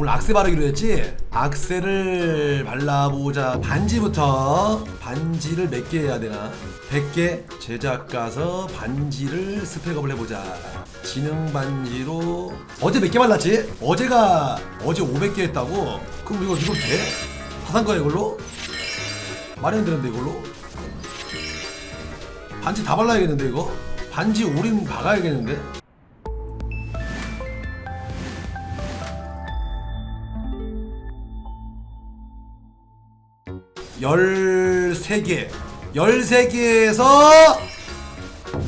오늘 악세 바르기로 했지? 악세를 발라보자 반지부터 반지를 몇 개 해야 되나? 100개 제작 가서 반지를 스펙업을 해보자 지능 반지로 어제 몇 개 발랐지? 어제가 어제 500개 했다고? 그럼 이거 이거 돼? 다 산 거야 이걸로? 말이 안 되는데 이걸로? 반지 다 발라야겠는데 이거? 반지 올인 박아야겠는데? 열세 개. 열세 개에서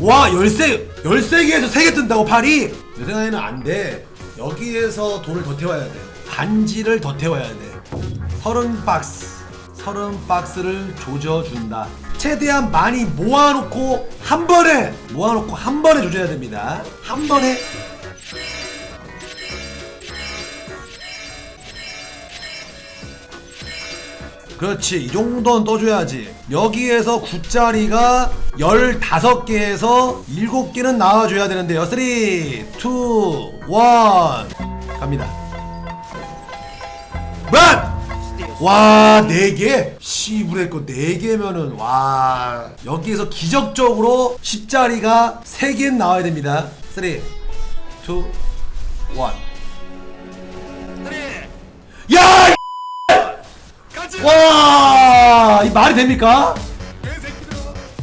와 열세 열세 개에서 세개 뜬다고 팔이? 내 생각에는 안돼. 여기에서 돈을 더 태워야 돼. 반지를 더 태워야 돼. 서른 박스 서른 박스를 조져준다. 최대한 많이 모아놓고 한 번에 모아놓고 한 번에 조져야 됩니다. 한 번에 그렇지. 이 정도는 떠줘야지. 여기에서 9짜리가 15개에서 7개는 나와줘야 되는데요. 3 2 1 갑니다. 만! 와 4개? 씨부레 거 4개면은 와. 여기에서 기적적으로 10짜리가 3개 나와야 됩니다. 3 2 1 야! 이 와, 이 말이 됩니까?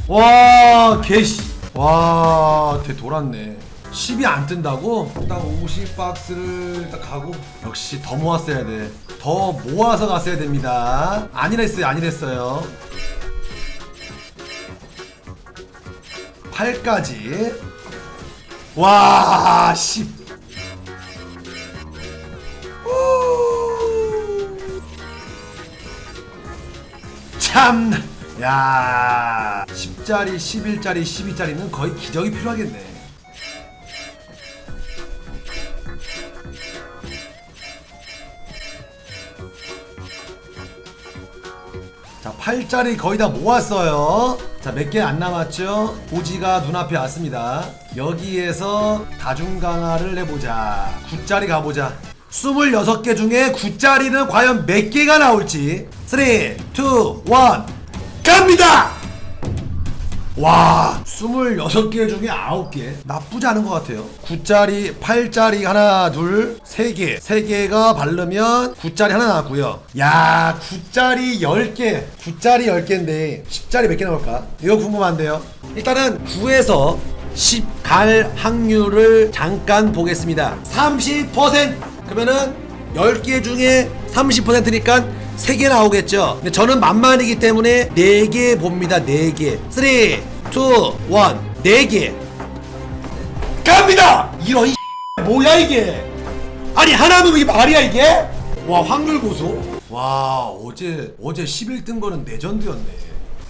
와, 개씨. 와, 대 돌았네. 10이 안 뜬다고? 딱 50박스를 딱 가고 역시 더 모았어야 돼. 더 모아서 갔어야 됩니다. 아니랬어요, 아니랬어요. 8까지. 와, 10. 참, 야, 10짜리, 11짜리, 12짜리는 거의 기적이 필요하겠네. 자, 8짜리 거의 다 모았어요. 자, 몇 개 안 남았죠? 고지가 눈앞에 왔습니다. 여기에서 다중강화를 해보자. 9짜리 가보자. 26개 중에 9짜리는 과연 몇 개가 나올지. 3, 2, 1, 갑니다! 와, 26개 중에 9개. 나쁘지 않은 것 같아요. 9짜리, 8짜리 하나, 둘, 3개. 3개가 바르면 9짜리 하나 나왔고요. 야, 9짜리 10개. 9짜리 10개인데 10짜리 몇 개 나올까? 이거 궁금한데요. 일단은 9에서 10 갈 확률을 잠깐 보겠습니다. 30% 그러면은 10개 중에 30%니까 3개 나오겠죠. 근데 저는 만만이기 때문에 4개 봅니다. 4개. 3, 2, 1, 4개. 갑니다! 이런 이 뭐야 이게? 아니 하나면 이게 말이야 이게? 와 확률 보소. 와 어제 어제 10일 뜬 거는 레전드였네.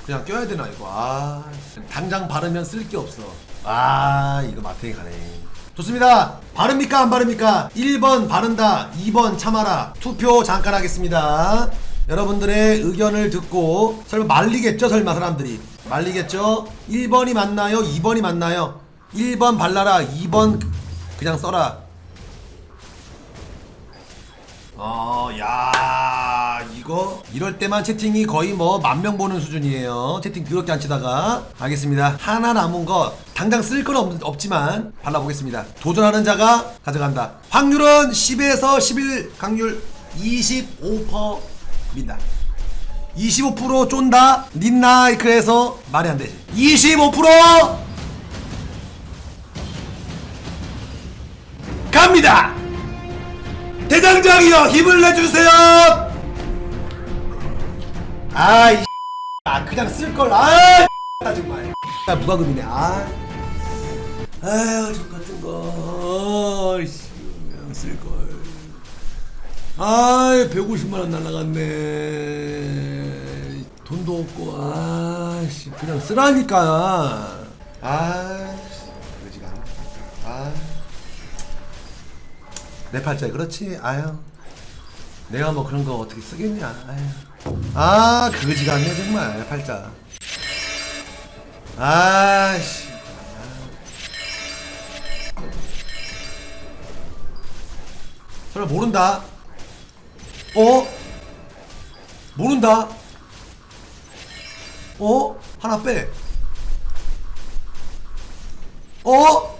그냥 껴야 되나 이거. 아 당장 바르면 쓸 게 없어. 아 이거 마탱이 가네. 좋습니다. 바릅니까 안 바릅니까? 1번 바른다. 2번 참아라. 투표 잠깐 하겠습니다. 여러분들의 의견을 듣고 설마 말리겠죠 설마 사람들이 말리겠죠 1번이 맞나요 2번이 맞나요 1번 발라라 2번 그냥 써라 어 야 이거 이럴 때만 채팅이 거의 뭐 만 명 보는 수준이에요. 채팅 그렇게 안 치다가. 알겠습니다. 하나 남은 거 당장 쓸 건 없지만 발라보겠습니다. 도전하는 자가 가져간다. 확률은 10에서 11 확률 25%입니다. 25% 쫀다. 닌나이크에서 말이 안 되지. 25% 갑니다. 대장장이여 힘을 내주세요 아이 아 그냥 쓸걸. 아 정말. 아 무과금이네. 아. 아유 저 같은 거. 아이씨. 그냥 쓸걸. 아이 150만원 날라갔네. 돈도 없고. 아씨. 그냥 쓰라니까. 아씨. 그러지가 아내 팔자에 그렇지? 아유. 내가 뭐 그런 거 어떻게 쓰겠냐? 아유 아 그지가 않네 정말 팔자 아씨 설마 모른다 어? 모른다. 어? 하나 빼. 어?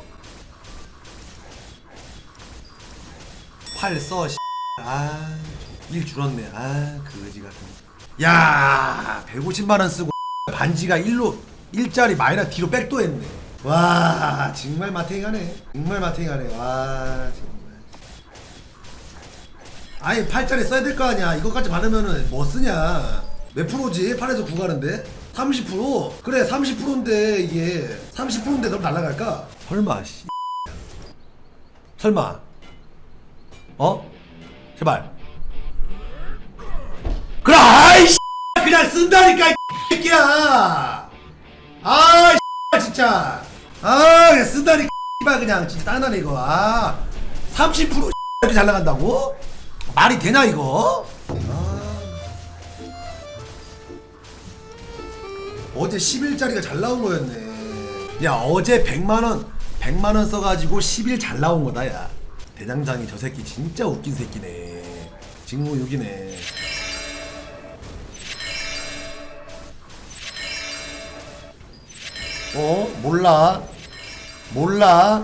팔 써. 씨. 아, 일 줄었네. 아, 그지 같은. 야, 150만 원 쓰고 반지가 1로 1짜리 마이너스 뒤로 백도 했네. 와, 정말 마탱이가네. 정말 마탱이가네. 와, 정말. 아니 8짜리 써야 될 거 아니야 이거까지 받으면은 뭐 쓰냐 몇 프로지? 8에서 9 가는데? 30% 그래 30%인데 이게 30%인데 그럼 날라갈까? 설마 씨 설마 어? 제발 그냥 쓴다니까 이 새끼야 아 이 진짜 아 그냥 쓴다니까 발 그냥 진짜 딴나네 이거 아 30% 이렇게 잘 나간다고? 말이 되냐 이거? 아. 어제 10일짜리가 잘 나온 거였네. 야 어제 100만 원 100만 원 써가지고 10일 잘 나온 거다 야. 대장장이 저 새끼 진짜 웃긴 새끼네. 직무 6이네. 어 몰라 몰라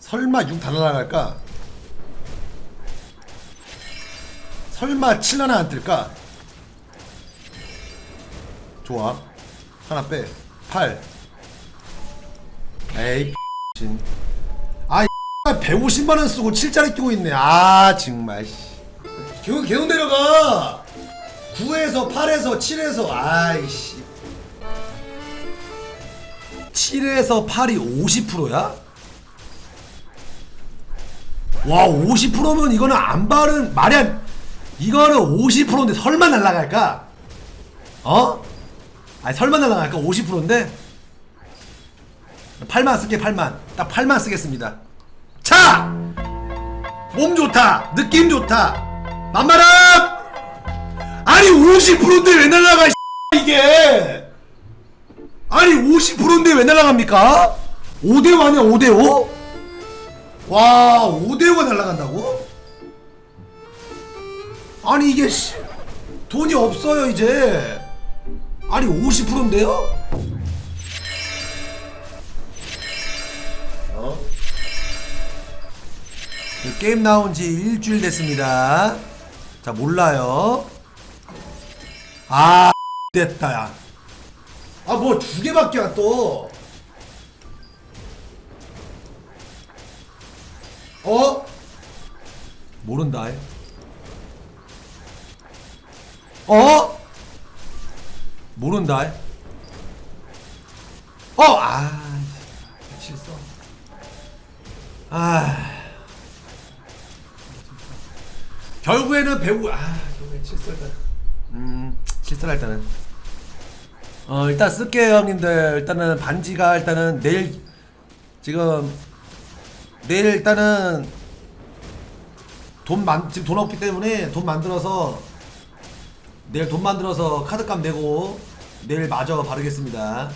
설마 6 달라갈까? 설마 7 하나 안 뜰까? 좋아. 하나 빼. 8. 에이, 진. 아, 150만 원 쓰고 7짜리 끼고 있네. 아, 정말. 씨. 계속 계속 내려가. 9에서 8에서 7에서 아이씨. 7에서 8이 50%야? 와 50%면 이거는 안 바른 말이 안 이거는 50%인데 설마 날라갈까? 어? 아니 설마 날라갈까? 50%인데 8만 쓸게 8만 딱 8만 쓰겠습니다 자! 몸 좋다 느낌 좋다 만만함 아니 50%인데 왜 날라가 이 이게 아니 50%인데 왜 날라갑니까? 5대5 아니야 5대5? 와 5대5가 날라간다고? 아니 이게 씨, 돈이 없어요 이제 아니 50%인데요? 어? 이 게임 나온 지 일주일 됐습니다 자 몰라요 아 됐다 야 아 뭐 두 개밖에 안 또. 어? 모른다. 이. 어? 모른다. 이. 어, 아, 실수. 아. 결국에는 배우 아, 결국엔 실수했다. 음, 실수를 일단은. 어 일단 쓸게요 형님들. 일단은 반지가 일단은 내일 지금 내일 일단은 돈 만 지금 돈 없기 때문에 돈 만들어서 내일 돈 만들어서 카드값 내고 내일 마저 바르겠습니다.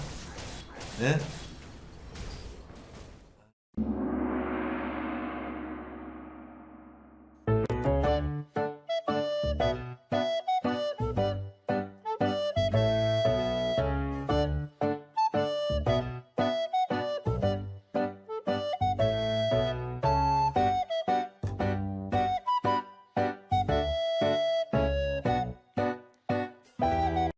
네